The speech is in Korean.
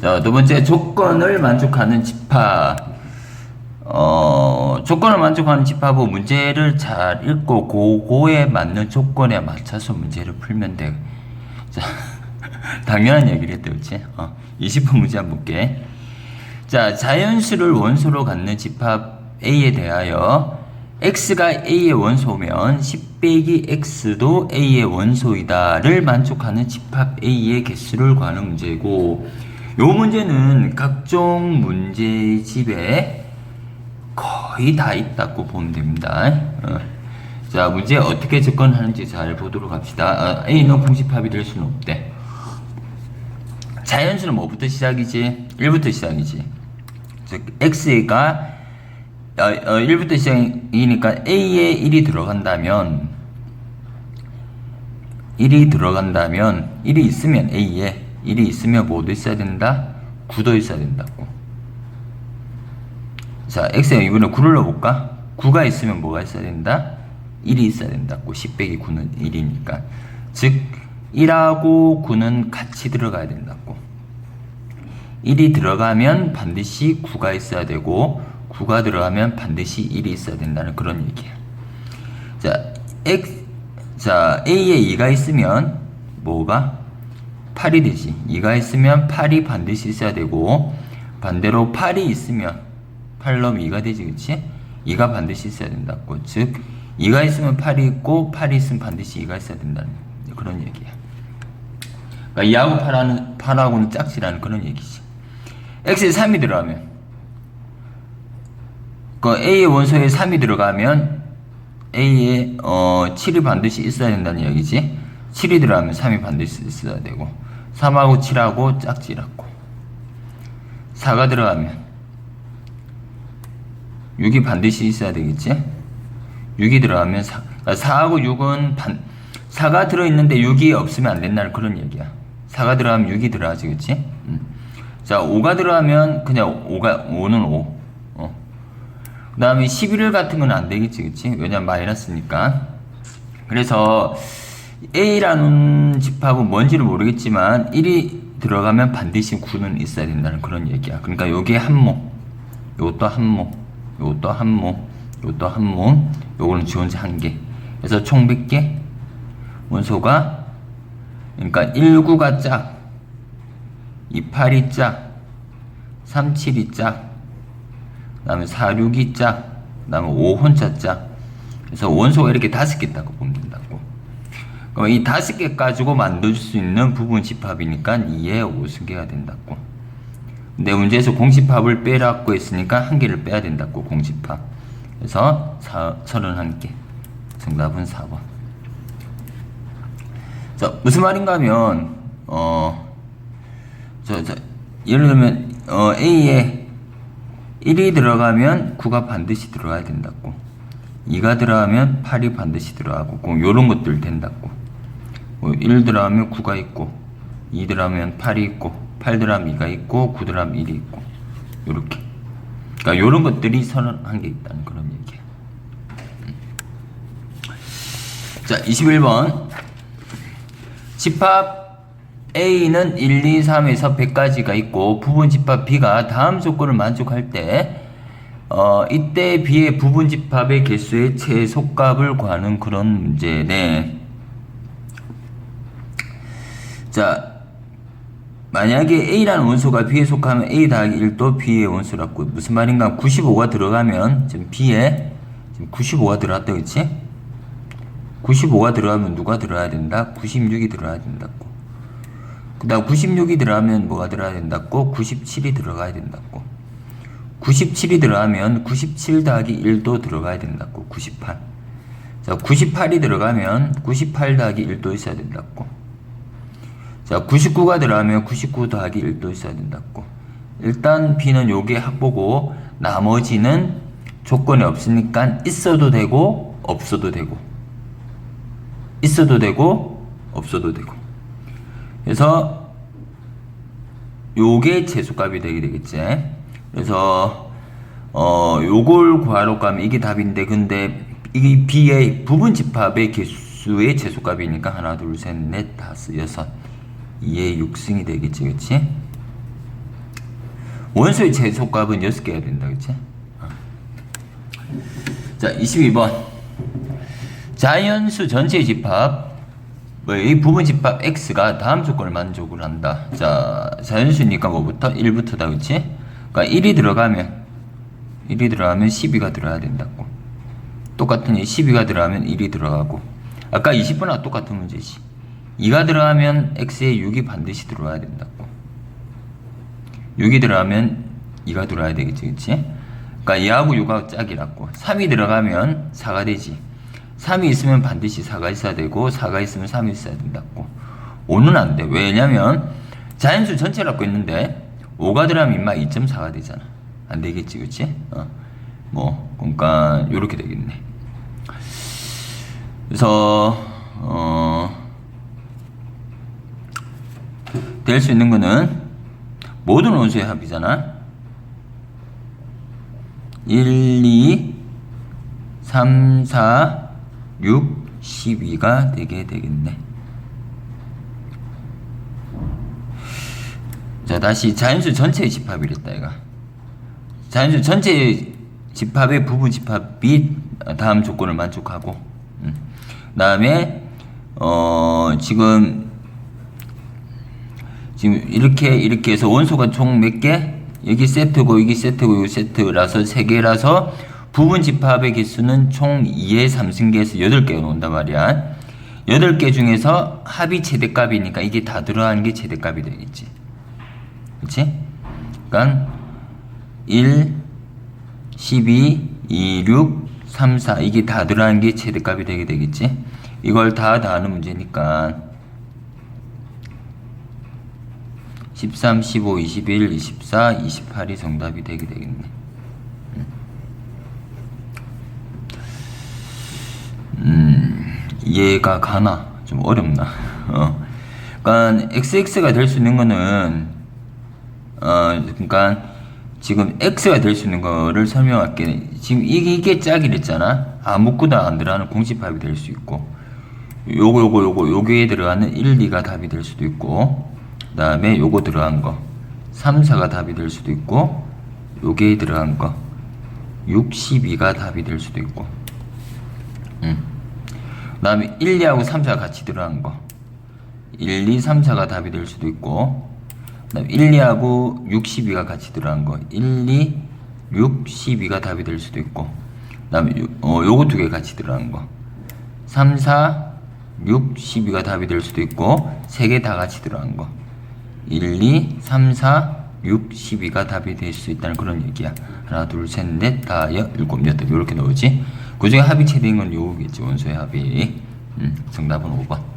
자, 두 번째 조건을 만족하는 집합. 어, 조건을 만족하는 집합은 문제를 잘 읽고 그거에 맞는 조건에 맞춰서 문제를 풀면 돼. 자, 당연한 얘기를 했다, 그치? 어, 20분 문제 한번 볼게. 자, 자연수를 원소로 갖는 집합 A에 대하여 x가 a의 원소면 10 빼기 x도 a의 원소이다를 만족하는 집합 a의 개수를 구하는 문제고 요 문제는 각종 문제집에 거의 다 있다고 보면 됩니다. 어. 자, 문제 어떻게 접근하는지 잘 보도록 합시다. 어, a는 공집합이 될 수는 없대. 자연수는 뭐부터 시작이지? 1부터 시작이지. 즉, x가 어, 어, 1부터 시작이니까 A에 1이 들어간다면 1이 들어간다면 1이 있으면 A에 1이 있으면 뭐도 있어야 된다? 9도 있어야 된다고 자 X에 이번에 9를 넣어볼까? 9가 있으면 뭐가 있어야 된다? 1이 있어야 된다고 10 빼기 9는 1이니까 즉 1하고 9는 같이 들어가야 된다고 1이 들어가면 반드시 9가 있어야 되고 9가 들어가면 반드시 1이 있어야 된다는 그런 얘기야. 자, X, 자, A에 2가 있으면 뭐가? 8이 되지. 2가 있으면 8이 반드시 있어야 되고, 반대로 8이 있으면 8 넣으면 2가 되지, 그치? 2가 반드시 있어야 된다고. 즉, 2가 있으면 8이 있고, 8이 있으면 반드시 2가 있어야 된다는 그런 얘기야. 그러니까 2하고 8하는, 8하고는 짝지라는 그런 얘기지. X에 3이 들어가면, 그 A의 원소에 3이 들어가면 A에 어 7이 반드시 있어야 된다는 얘기지. 7이 들어가면 3이 반드시 있어야 되고 3하고 7하고 짝지라고 4가 들어가면 6이 반드시 있어야 되겠지. 6이 들어가면 4, 4하고 6은 반 4가 들어있는데 6이 없으면 안 된다는 그런 얘기야. 4가 들어가면 6이 들어가지, 그치? 음. 자, 5가 들어가면 그냥 5가, 5는 5. 어. 그 다음에 11일 같은 건 안 되겠지, 그치? 왜냐면 마이너스니까. 그래서 A라는 집합은 뭔지는 모르겠지만 1이 들어가면 반드시 9는 있어야 된다는 그런 얘기야. 그러니까 요게 한모, 요것도 한모, 요것도 한모, 요것도 한모, 요거는 지 혼자 한 개. 그래서 총 100개 원소가 그러니까 19가 짝, 28이 짝, 37이 짝, 그 다음에 46이 짝, 그 다음에 5혼자 짝. 그래서 원소가 이렇게 다섯 개 있다고 된다 고. 그럼 이 다섯 개 가지고 만들 수 있는 부분 집합이니까 2에 5승계가 된다고. 근데 문제에서 공집합을 빼라고 했으니까 한 개를 빼야 된다고, 공집합. 그래서 31개. 정답은 4번. 자, 무슨 말인가 하면, 어, 저, 저, 예를 들면, 어, A에 1이 들어가면 9가 반드시 들어가야 된다고. 2가 들어가면 8이 반드시 들어가고, 꼭 요런 것들 된다고. 뭐, 1 들어가면 9가 있고, 2 들어가면 8이 있고, 8 들어가면 2가 있고, 9 들어가면 1이 있고, 요렇게. 그러니까 요런 것들이 선언한 게 있다는 그런 얘기야. 음. 자, 21번. 집합 A는 1, 2, 3에서 100까지가 있고 부분 집합 B가 다음 조건을 만족할 때 어, 이때 B의 부분 집합의 개수의 최소값을 구하는 그런 문제네. 자, 만약에 A라는 원소가 B에 속하면 A 더하기 1도 B의 원소라고 무슨 말인가 95가 들어가면 지금 B에 지금 95가 들어갔다 그치? 95가 들어가면 누가 들어야 된다? 96이 들어야 된다고. 그 다음 96이 들어가면 뭐가 들어야 된다고? 97이 들어가야 된다고. 97이 들어가면 97 더하기 1도 들어가야 된다고. 98. 자, 98이 들어가면 98 더하기 1도 있어야 된다고. 자, 99가 들어가면 99 더하기 1도 있어야 된다고. 일단 B는 요게 확보고 나머지는 조건이 없으니까 있어도 되고 없어도 되고. 있어도 되고 없어도 되고. 그래서 요게 최소값이 되게 되겠지. 그래서 어 요걸 구하러 가면 이게 답인데 근데 이게 B의 부분 집합의 개수의 최소값이니까 하나 둘 셋 넷 다섯 여섯 2의 6승이 되겠지 그치 원소의 최소값은 6개가 된다, 그치? 어. 자, 22번. 자연수 전체 집합, 의 부분 집합 x가 다음 조건을 만족을 한다. 자, 자연수니까 뭐부터? 1부터다, 그치? 그러니까 1이 들어가면, 1이 들어가면 12가 들어야 된다고. 똑같은 12가 들어가면 1이 들어가고. 아까 20번하고 똑같은 문제지. 2가 들어가면 x에 6이 반드시 들어와야 된다고. 6이 들어가면 2가 들어와야 되겠지, 그치? 그러니까 2하고 6하고 짝이라고. 3이 들어가면 4가 되지. 3이 있으면 반드시 4가 있어야 되고 4가 있으면 3이 있어야 된다고. 5는 안 돼. 왜냐면 자연수 전체라고 있는데 5가 들어가면 임마 2.4가 되잖아. 안 되겠지, 그치? 어. 뭐, 그러니까 요렇게 되겠네. 그래서 어, 될 수 있는 거는 모든 원소의 합이잖아. 1, 2, 3, 4, 6, 12가 되게 되겠네. 자, 다시 자연수 전체의 집합이랬다, 이가. 자연수 전체의 집합의 부분 집합이 다음 조건을 만족하고, 음. 다음에, 어, 지금, 지금 이렇게, 이렇게 해서 원소가 총 몇 개? 여기 세트고, 여기 세트고, 여기 세트라서 세 개라서 부분 집합의 개수는 총 2의 3승계에서 8개가 나온단 말이야. 8개 중에서 합이 최대값이니까 이게 다 들어가는 게 최대값이 되겠지. 그치? 그러니까 1, 12, 2, 6, 3, 4 이게 다 들어가는 게 최대값이 되게 되겠지? 이걸 다 다하는 문제니까 13, 15, 21, 24, 28이 정답이 되게 되겠네. 음, 이해가 가나? 좀 어렵나? 어. 그러니까 xx가 될 수 있는 거는 어, 그러니까 지금 x가 될 수 있는 거를 설명할게. 지금 이게, 이게 짝이랬잖아. 아무것도 안 들어가는 공집합이 될 수 있고, 요거, 요거, 요거, 요게 들어가는 1, 2가 답이 될 수도 있고, 그 다음에 요거 들어간 거, 3, 4가 답이 될 수도 있고, 요게 들어간 거, 6, 12가 답이 될 수도 있고, 음. 그 다음에 1, 2하고 3, 4가 같이 들어간 거, 1, 2, 3, 4가 답이 될 수도 있고, 그 다음 1, 2하고 6, 12가 같이 들어간 거. 1, 2, 6, 12가 답이 될 수도 있고. 그 다음에 요, 어, 요거 두 개 같이 들어간 거. 3, 4, 6, 12가 답이 될 수도 있고 세개다 같이 들어간 거. 1, 2, 3, 4, 6, 12가 답이 될 수 있다는 그런 얘기야. 하나, 둘, 셋, 넷, 다, 여, 일곱, 여덟 이렇게 나오지. 그 중에 합이 최대인 건 요거겠지. 원소의 합이. 음, 정답은 5번.